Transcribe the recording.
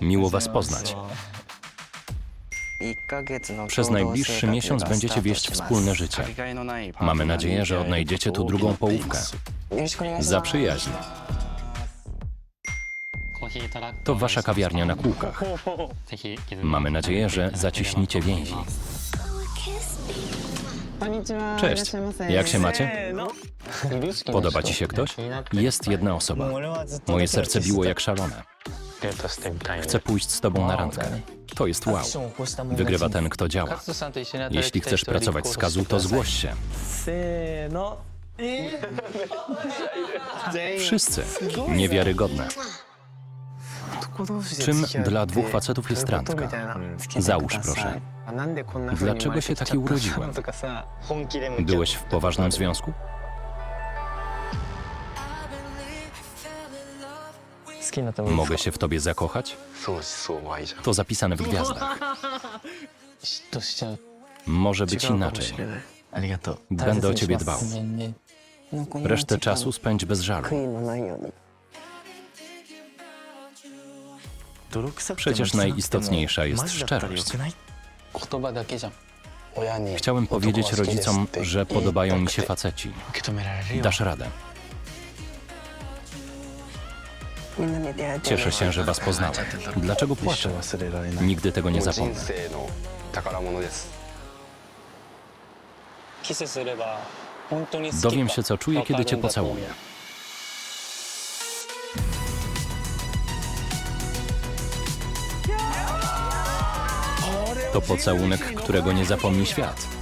Miło Was poznać. Przez najbliższy miesiąc będziecie wieść wspólne życie. Mamy nadzieję, że odnajdziecie tu drugą połówkę. Za przyjaźń. To wasza kawiarnia na kółkach. Mamy nadzieję, że zaciśnicie więzi. Cześć, jak się macie? Podoba ci się ktoś? Jest jedna osoba. Moje serce biło jak szalone. Chcę pójść z tobą na randkę. To jest wow. Wygrywa ten, kto działa. Jeśli chcesz pracować z Kazu, to zgłoś się. Wszyscy. Niewiarygodne. Czym dla dwóch facetów jest randka? Załóż proszę. Dlaczego się taki urodziłem? Byłeś w poważnym związku? Mogę się w tobie zakochać? To zapisane w gwiazdach. Może być inaczej. Będę o ciebie dbał. Resztę czasu spędź bez żalu. Przecież najistotniejsza jest szczerość. Chciałem powiedzieć rodzicom, że podobają mi się faceci. Dasz radę. Cieszę się, że was poznałem. Dlaczego płaczę? Nigdy tego nie zapomnę. Dowiem się, co czuję, kiedy cię pocałuję. To pocałunek, którego nie zapomni świat.